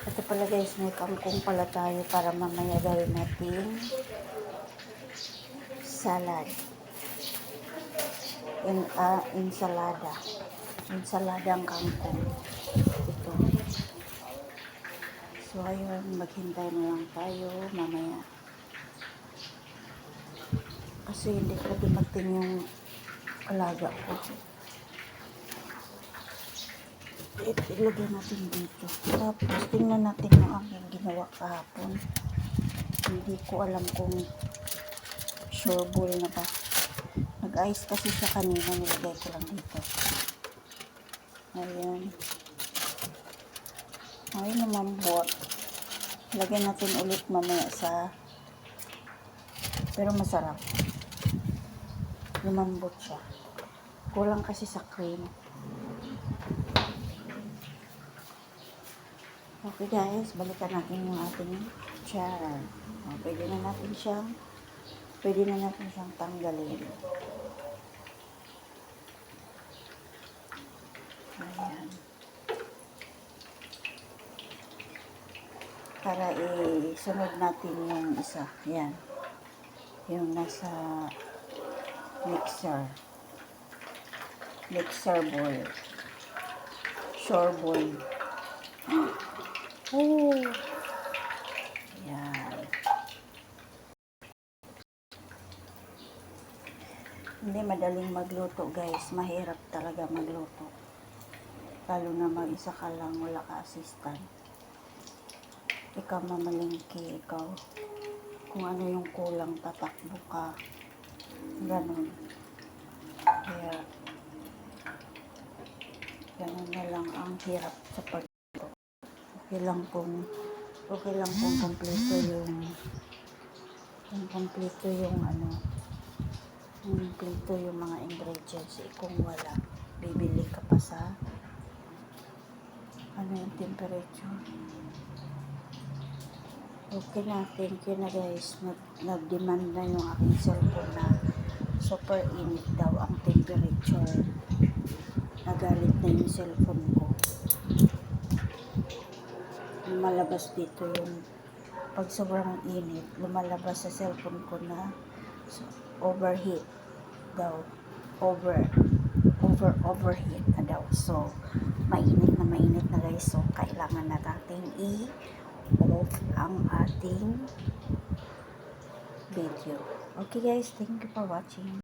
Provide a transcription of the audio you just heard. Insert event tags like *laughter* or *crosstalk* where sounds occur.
Ito pala guys, may kangkong pala tayo para mamaya gawin natin salad. In, ah, ensalada. Ensaladang kangkong. Ito. So ayun, maghintay na lang tayo mamaya. Kasi hindi ko dumating yung alaga ko. Ito, ilagay natin dito. Tapos, tingnan natin yung aking ginawa kahapon. Hindi ko alam kung sure ball na ba. Nag-ice kasi siya kanina, nilagay ko lang dito. Ayan. Ay, lumambot. Lagyan natin ulit mamaya sa... Pero masarap. Lumambot siya. Kulang kasi sa cream. Okay guys, balikan natin yung ating char. O, pwede na natin siyang pwede na natin siyang tanggalin. Ayan. Para isunod natin yung isa. Yan. Yung nasa mixer. Mixer bowl. Shore bowl. *gasps* Oh. Yan. Hindi madaling magluto, guys. Mahirap talaga magluto. Lalo na mag-isa ka lang, wala ka assistant. Ikaw mamalingki, ikaw. Kung ano yung kulang, tatakbo ka. Ganon. Kaya, ganon na lang ang hirap sa pag okay lang kung okay lang kung kompleto yung kung kompleto yung ano kompleto yung mga ingredients. Eh, kung wala bibili ka pa sa ano yung temperature? Okay na thank you na guys. Nag, nag-demand na yung aking cellphone na super init daw ang temperature. Nagalit na yung cellphone ko lumalabas dito yung pag sobrang init, lumalabas sa cellphone ko na so, overheat daw. Over, over, overheat na daw. So, mainit na mainit na guys. So, kailangan na natin i-off ang ating video. Okay guys, thank you for watching.